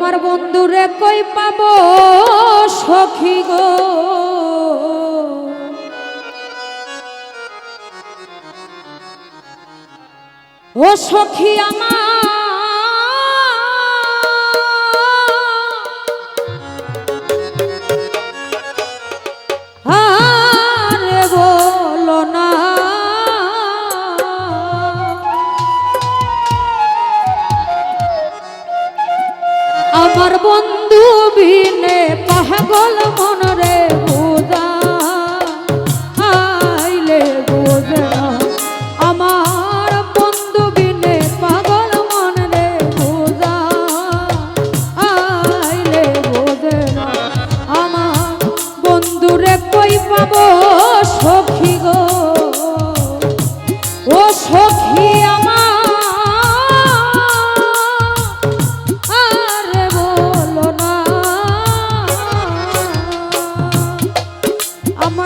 আমার বন্ধুরে কই পাব সখী গো? ও সখী আমার বিনে পাগল মনরে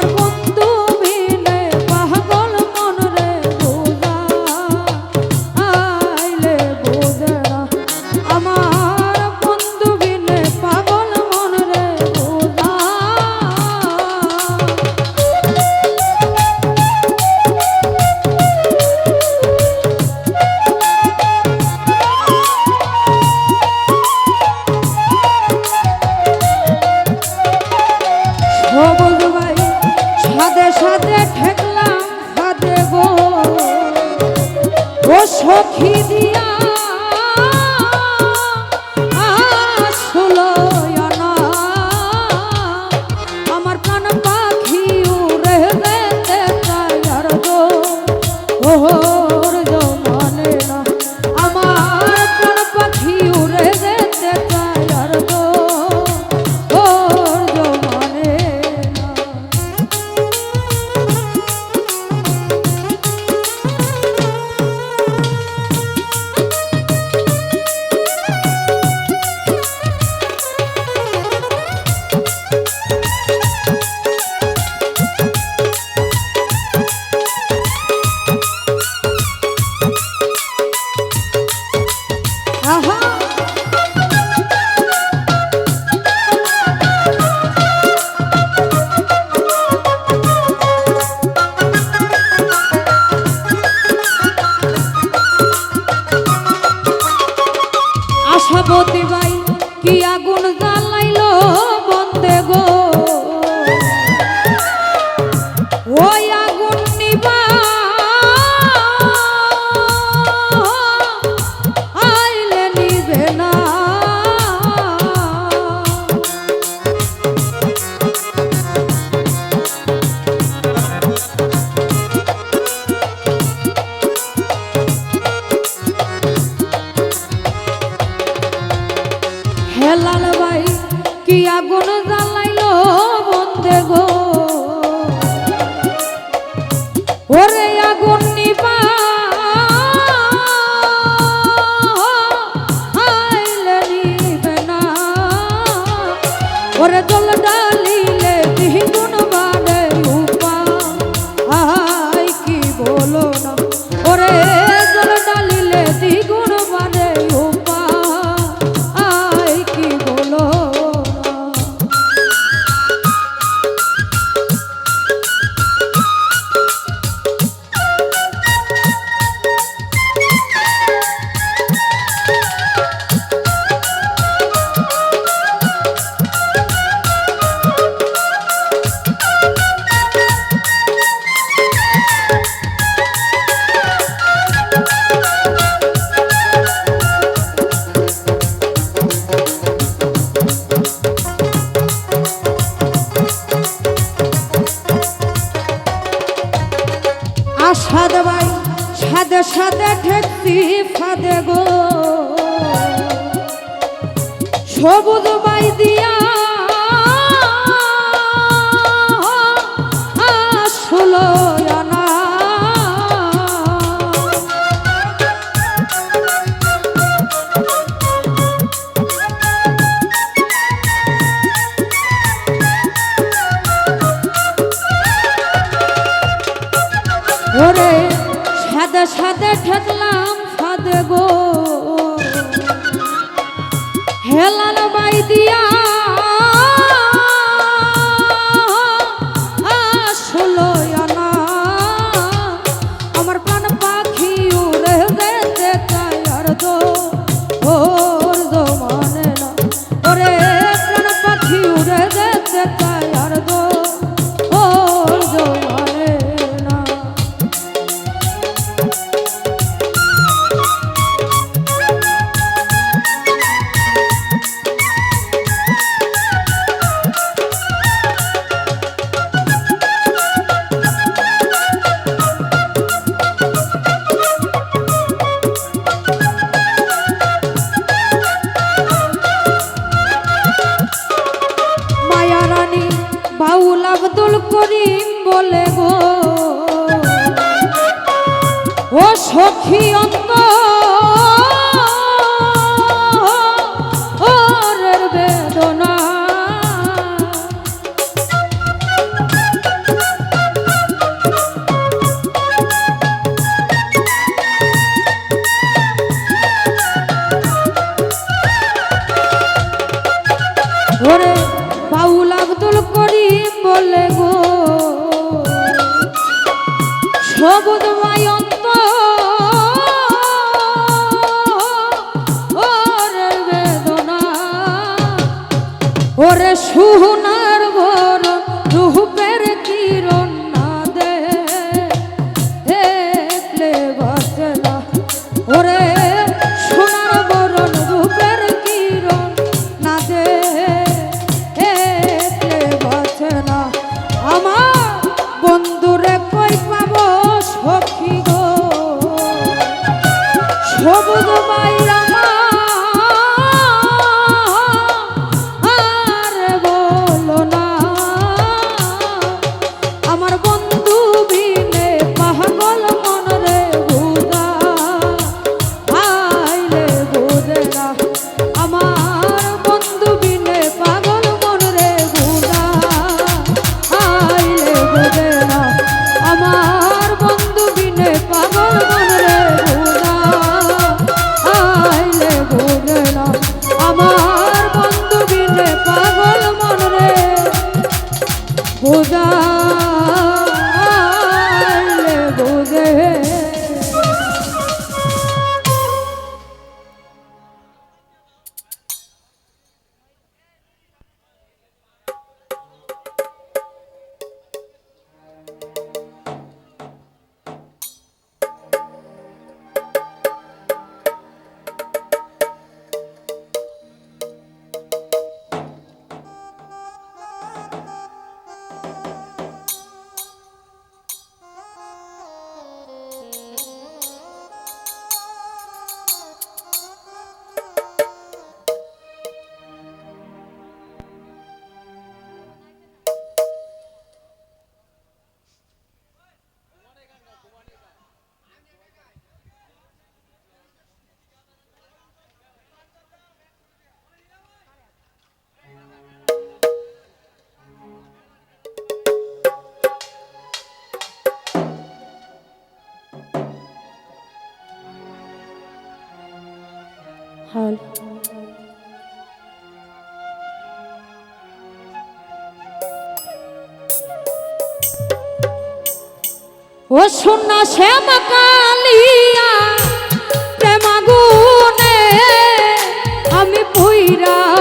con হলো না আসাদ ভাই সাদে সাদে ঠেকতি ফাদে গো। সবুজ বাই দিয়া আসলো আল আব্দুল করিম বলে গো। ও সখী অন্তর হল ও সুন্না শ্যাম কালিয়া প্রেমাগুনে আমি পুইরা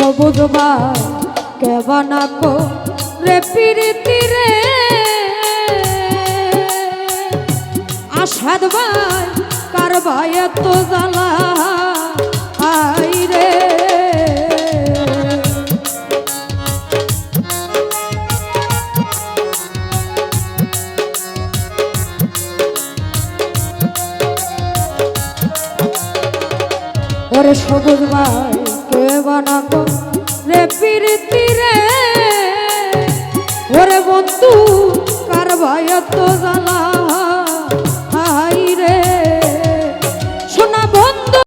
সবুজ ভাই কেবানা কো রে পিরিতি রে? আসাদ ভাই কার ভাই জ্বালা? আই রে। ওরে সবুজ ভাই কে রে পিরিতি রে ওরে বন্ধু কার ভাই তো জ্বালা?